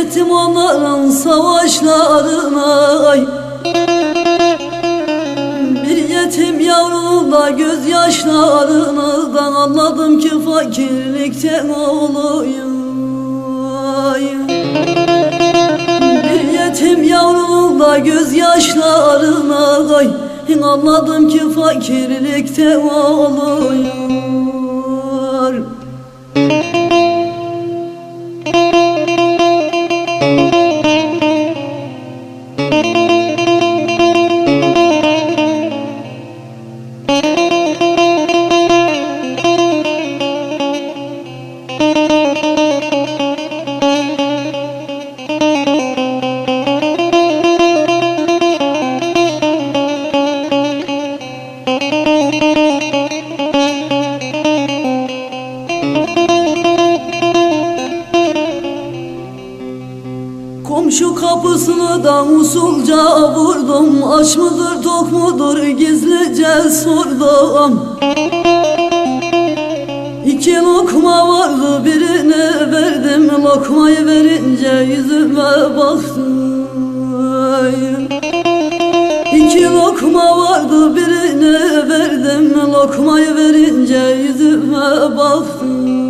Seyrettim onların savaşlarına ay. Bir yetim yavrunun da gözyaşlarından Anladım ki fakirlikten ay. Bir yetim yavrunun da gözyaşlarına ay. Anladım ki fakirlikte oğluyum usulca vurdum Aç mıdır tok mudur gizlice sordum. İki lokma vardı birine verdim Lokmayı verince yüzüme baktım. İki lokma vardı birine verdim Lokmayı verince yüzüme baktım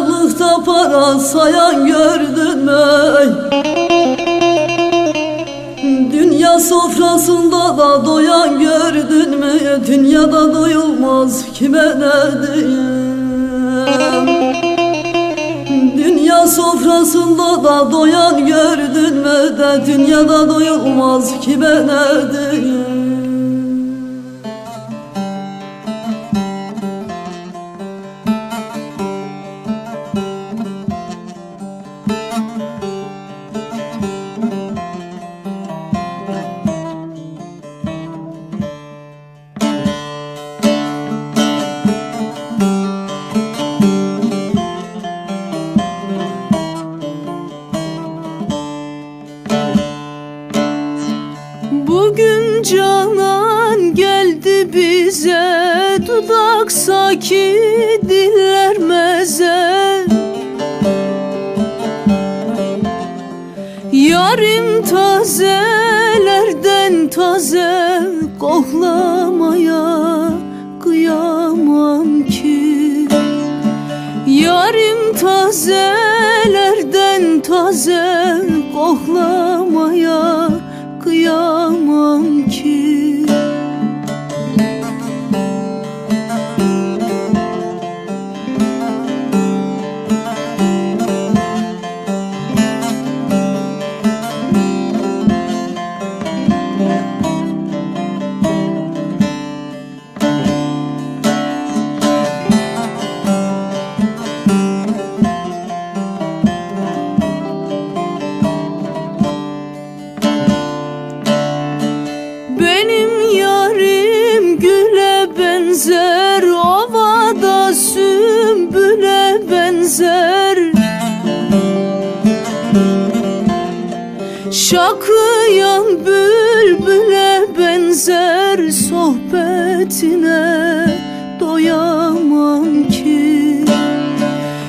mü? Mezarlıkta para sayan gördün mü? Dünya sofrasında da doyan gördün mü? Dünyada doyulmaz kime ne diyeyim? Dünya sofrasında da doyan gördün mü de Dünyada doyulmaz kime ne diyeyim? Saki diller meze Yarim tazelerden taze Koklamaya kıyamam ki. Yarim tazelerden taze Koklamaya Şakıyan bülbüle benzer Sohbetine doyamam ki.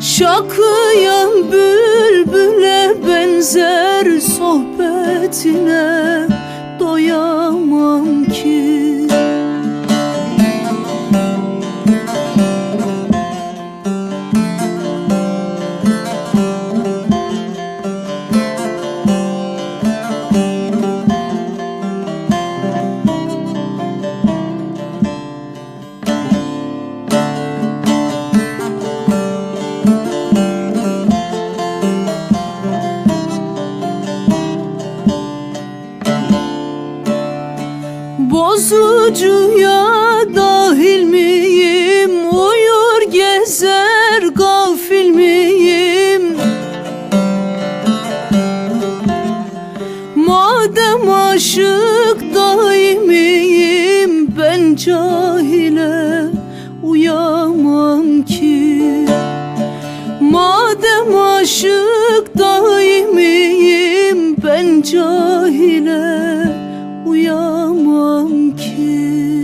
Şakıyan bülbüle benzer Sohbetine Madem aşık daimiyim Ben cahile uyamam ki.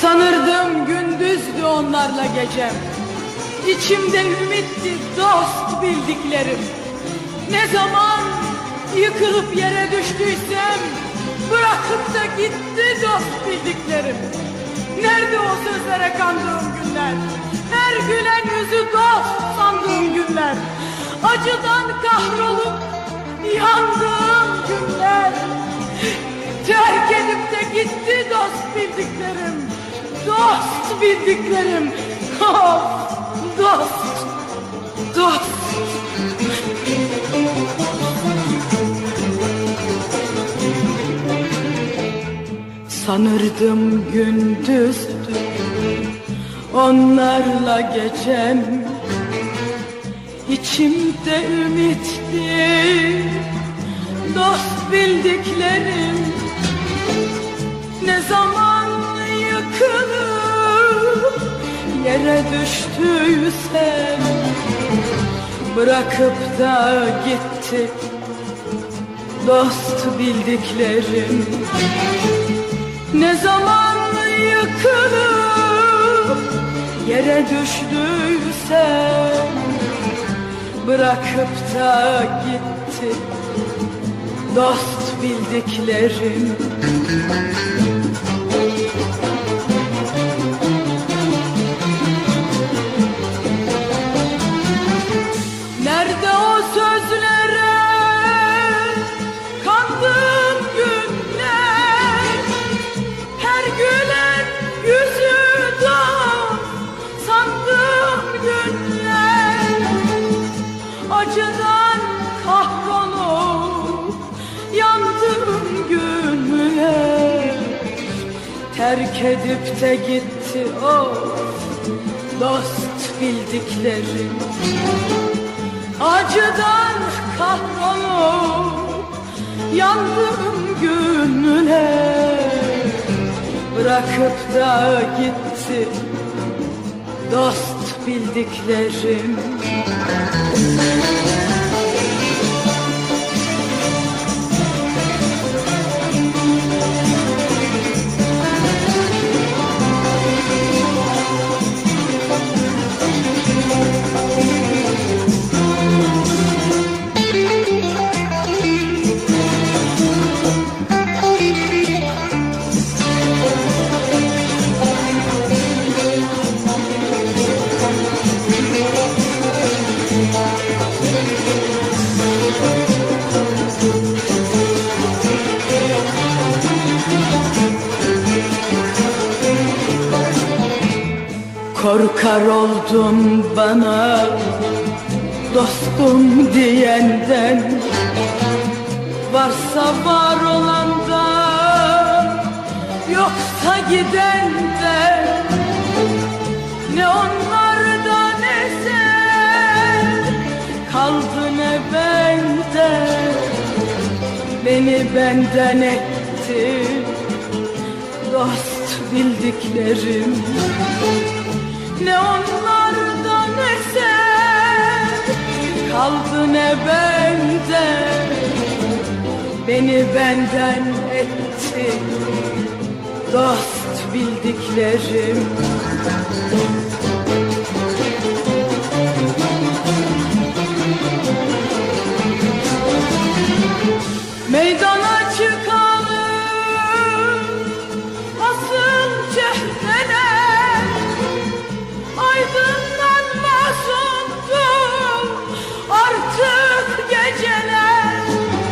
Sanırdım gündüzdü onlarla gecem. İçimde ümitti dost bildiklerim Ne zaman yıkılıp yere düştüysem Bırakıp da gitti dost bildiklerim. Nerede o sözlere kandığım günler? Her gülen yüzü dost sandığım günler. Acıdan kahrolup yandığım günler. Terk edip de gitti dost bildiklerim. Dost bildiklerim. Dost Dost Sanırdım gündüzdü Onlarla gecem İçimde ümitti Dost bildiklerim. Ne zaman yıkılıp Yere düştüysem Bırakıp da gitti Dost bildiklerim ne zaman yıkılıp yere düştüysem Bırakıp da gitti dost bildiklerim Terk edip de gitti. O dost bildiklerim Acıdan kahrolup yandım günler Bırakıp da gitti dost bildiklerim Korkar oldum bana dostum diyenden. Varsa var olandan yoksa gidenden Ne onlarda ne sen kaldı ne bende. Beni benden etti dost bildiklerim ne onlarda ne sen. Kaldı ne bende. Beni benden etti dost bildiklerim